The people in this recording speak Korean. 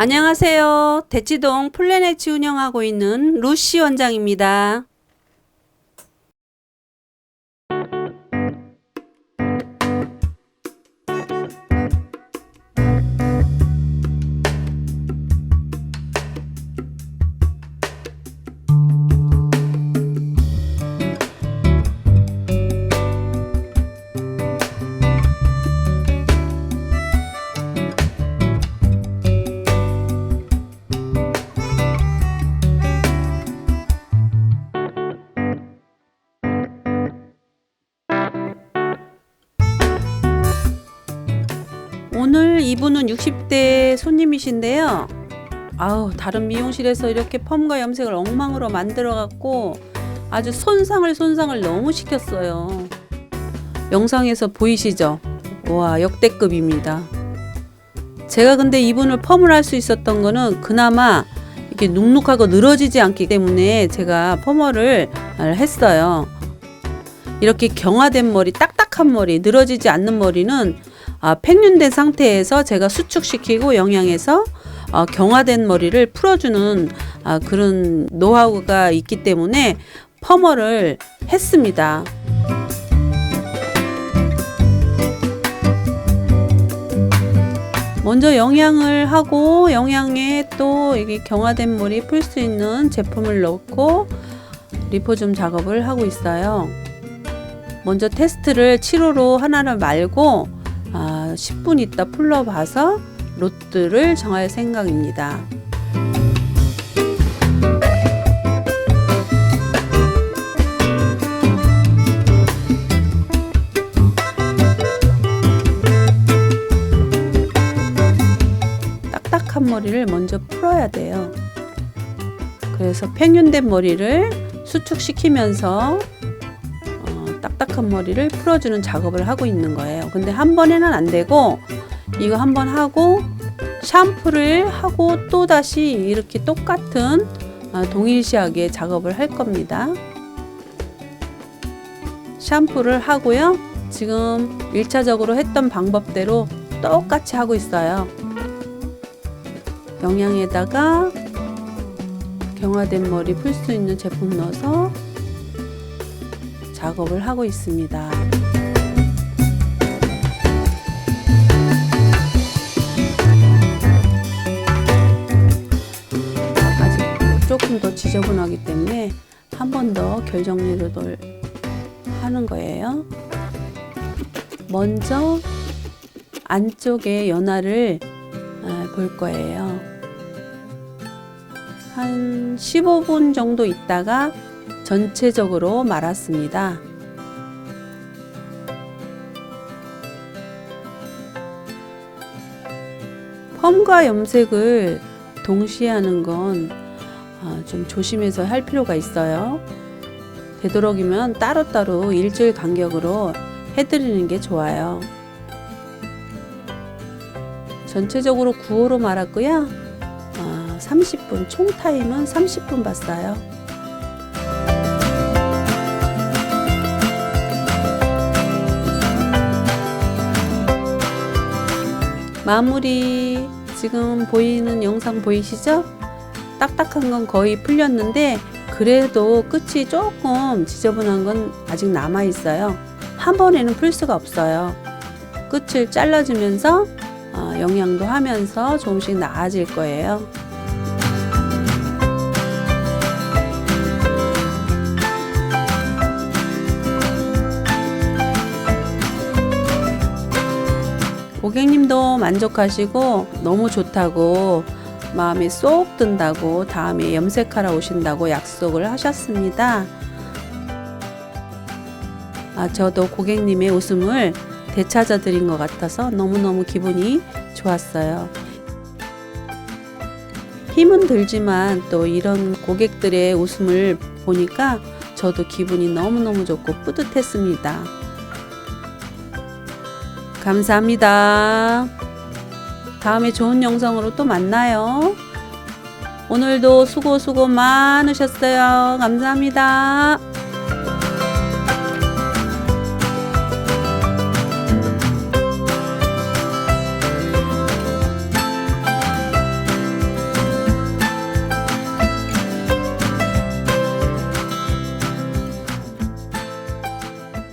안녕하세요. 대치동 플래넷이 운영하고 있는 루시 원장입니다. 오늘 이분은 60대 손님이신데요. 아우, 다른 미용실에서 이렇게 펌과 염색을 엉망으로 만들어 갖고 아주 손상을 손상을 너무 시켰어요. 영상에서 보이시죠? 와, 역대급입니다. 제가 근데 이분을 펌을 할 수 있었던 거는 그나마 이렇게 눅눅하고 늘어지지 않기 때문에 제가 펌어를 했어요. 이렇게 경화된 머리, 딱딱한 머리, 늘어지지 않는 머리는 아, 팽윤된 상태에서 제가 수축시키고 영양해서 어, 경화된 머리를 풀어주는 아, 그런 노하우가 있기 때문에 펌어를 했습니다. 먼저 영양을 하고 영양에 또 이게 경화된 머리 풀수 있는 제품을 넣고 리포즘 작업을 하고 있어요. 먼저 테스트를 7호로 하나를 말고 아, 10분 있다 풀러봐서 로트를 정할 생각입니다. 딱딱한 머리를 먼저 풀어야 돼요. 그래서 팽윤된 머리를 수축시키면서 어, 딱딱한 머리를 풀어주는 작업을 하고 있는 거예요. 근데 한 번에는 안 되고 이거 한 번 하고 샴푸를 하고 또 다시 이렇게 똑같은 어, 동일시하게 작업을 할 겁니다. 샴푸를 하고요. 지금 1차적으로 했던 방법대로 똑같이 하고 있어요. 영양에다가 경화된 머리 풀 수 있는 제품 넣어서 작업을 하고 있습니다. 아직 조금 더 지저분하기 때문에 한 번 더 결정리를 하는 거예요. 먼저 안쪽에 연화를 아, 볼 거예요. 한 15분 정도 있다가 전체적으로 말았습니다. 펌과 염색을 동시에 하는 건 좀 조심해서 할 필요가 있어요. 되도록이면 따로따로 일주일 간격으로 해드리는 게 좋아요. 전체적으로 9호로 말았고요. 30분, 총 타임은 30분 봤어요. 마무리 지금 보이는 영상 보이시죠? 딱딱한 건 거의 풀렸는데 그래도 끝이 조금 지저분한 건 아직 남아 있어요. 한 번에는 풀 수가 없어요. 끝을 잘라주면서 어, 영양도 하면서 조금씩 나아질 거예요. 고객님도 만족하시고 너무 좋다고 마음에 쏙 든다고 다음에 염색하러 오신다고 약속을 하셨습니다. 아, 저도 고객님의 웃음을 되찾아 드린 것 같아서 너무너무 기분이 좋았어요. 힘은 들지만 또 이런 고객들의 웃음을 보니까 저도 기분이 너무너무 좋고 뿌듯했습니다. 감사합니다. 다음에 좋은 영상으로 또 만나요. 오늘도 수고 수고 많으셨어요. 감사합니다.